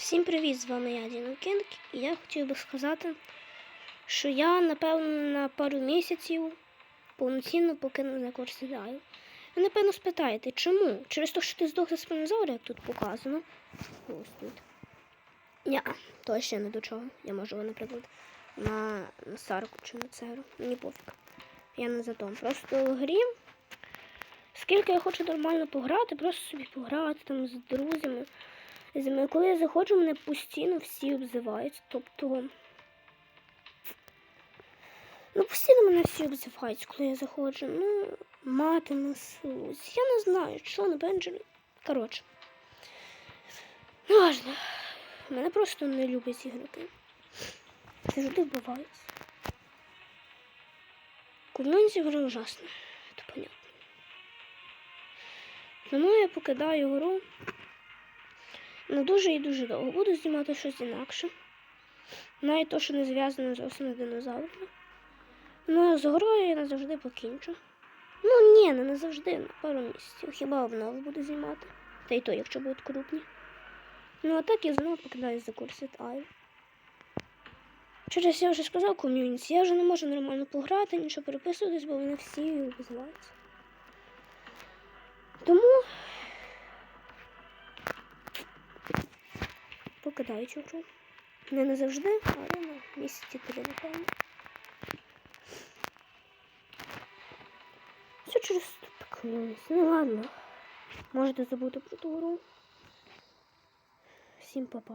Всім привіт! З вами я Діна Кінг, і я хотів би сказати, що я, напевно, на пару місяців повноцінно покинув на Корсідаю. Ви, напевно, спитаєте, чому? Через те, що ти здох за спинозавра, як тут показано. Ось тут. Ня, то ще не до чого. Я можу, наприклад, на, на Сарку чи на Церу. Мені пофіг. Я не за то. Просто в грі, скільки я хочу нормально пограти, просто собі пограти там з друзями. Коли я заходжу, мене постійно всі обзивають. Тобто. Ну, постійно мене всі обзивають, коли я заходжу. Ну, мати несусь. Я не знаю, що на Бенджелі. Коротше. Ну, важно. Мене просто не люблять ігроки. Завжди вбиваються. Ком'юніті гри ужасно. Це понятно. Тому я покидаю гру. Ну, дуже і дуже довго. Буду знімати щось інакше. Навіть то, що не зв'язане зовсім з динозаврами. Ну, з грою я назавжди покінчу. Ну, ні, не назавжди, на пару місяців. Хіба обнови буду знімати. Та й то, якщо будуть крупні. Ну, а так я знову покидаю за курсит Ай. Через я вже сказав ком'юніті, я вже не можу нормально пограти, нічого переписуватись, бо вони всі обзиваються. Тому покидаю цю гру. Не назавжди, але на місяці три, напевно. Все через ком'юніті. Ну ладно. Можете забути про ту гру. Всім па-па.